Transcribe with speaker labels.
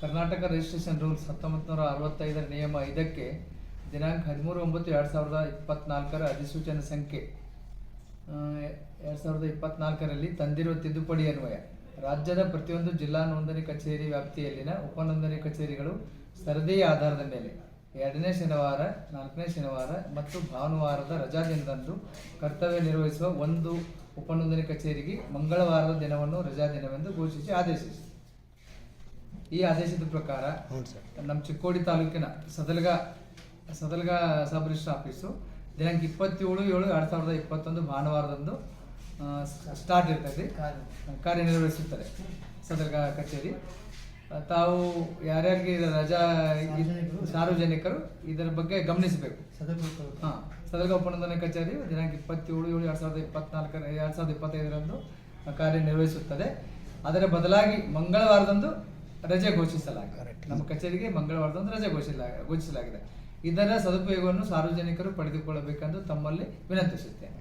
Speaker 1: Karnataka registration rules ಹತ್ತೊಂಬತ್ತು ನೂರ ಅರವತ್ತೈದರ ನಿಯಮ ಇದಕ್ಕೆ ದಿನಾಂಕ ಹದಿಮೂರು ಒಂಬತ್ತು ಎರಡು ಸಾವಿರದ ಇಪ್ಪತ್ನಾಲ್ಕರ ಅಧಿಸೂಚನೆ ಸಂಖ್ಯೆ ಎರಡು ಸಾವಿರದ ಇಪ್ಪತ್ನಾಲ್ಕರಲ್ಲಿ ತಂದಿರುವ ತಿದ್ದುಪಡಿ ಅನ್ವಯ. ರಾಜ್ಯದ ಪ್ರತಿಯೊಂದು ಜಿಲ್ಲಾ ನೋಂದಣಿ ಕಚೇರಿ ವ್ಯಾಪ್ತಿಯಲ್ಲಿನ ಉಪನೋಂದಣಿ ಕಚೇರಿಗಳು ಸರದಿಯ ಆಧಾರದ ಮೇಲೆ ಎರಡನೇ ಶನಿವಾರ, ನಾಲ್ಕನೇ ಶನಿವಾರ ಮತ್ತು ಭಾನುವಾರದ ರಜಾ ದಿನದಂದು ಕರ್ತವ್ಯ ನಿರ್ವಹಿಸುವ ಒಂದು ಉಪನೋಂದಣಿ ಕಚೇರಿಗೆ ಮಂಗಳವಾರದ ದಿನವನ್ನು ರಜಾ ದಿನವೆಂದು ಘೋಷಿಸಿ ಆದೇಶಿಸಿ ಈ ಆದೇಶದ ಪ್ರಕಾರ
Speaker 2: ಹ್ಞೂ ಸರ್.
Speaker 1: ನಮ್ಮ ಚಿಕ್ಕೋಡಿ ತಾಲೂಕಿನ Sadalga Sadalga sub register office ದಿನಾಂಕ ಇಪ್ಪತ್ತೇಳು ಏಳು ಎರಡು ಸಾವಿರದ ಇಪ್ಪತ್ತೊಂದು ಭಾನುವಾರದಂದು ಸ್ಟಾರ್ಟ್ ಇರ್ತದೆ. ಕಾರ್ಯನಿರ್ವಹಿಸುತ್ತದೆ ಸದಲ್ಗ ಕಚೇರಿ. ತಾವು ಯಾರ್ಯಾರಿಗೆ ರಜಾ ಸಾರ್ವಜನಿಕರು. ಇದರ ಬಗ್ಗೆ ಗಮನಿಸಬೇಕು. ಹಾಂ ಸದರ್ಗ ಉಪನೋಂದಣಿ ಕಚೇರಿ ದಿನಾಂಕ ಇಪ್ಪತ್ತೇಳು ಏಳು ಎರಡು ಸಾವಿರದ ಇಪ್ಪತ್ನಾಲ್ಕರ ಎರಡು ಸಾವಿರದ ಇಪ್ಪತ್ತೈದರಂದು ಕಾರ್ಯನಿರ್ವಹಿಸುತ್ತದೆ. ಅದರ ಬದಲಾಗಿ ಮಂಗಳವಾರದಂದು ರಜೆ ಘೋಷಿಸಲಾಗಿದೆ. ನಮ್ಮ ಕಚೇರಿಗೆ ಮಂಗಳವಾರದಂದು ರಜೆ ಘೋಷಿಸಲ ಘೋಷಿಸಲಾಗಿದೆ. ಇದರ ಸದುಪಯೋಗವನ್ನು ಸಾರ್ವಜನಿಕರು ಪಡೆದುಕೊಳ್ಳಬೇಕೆಂದು ತಮ್ಮಲ್ಲಿ ವಿನಂತಿಸುತ್ತೇನೆ.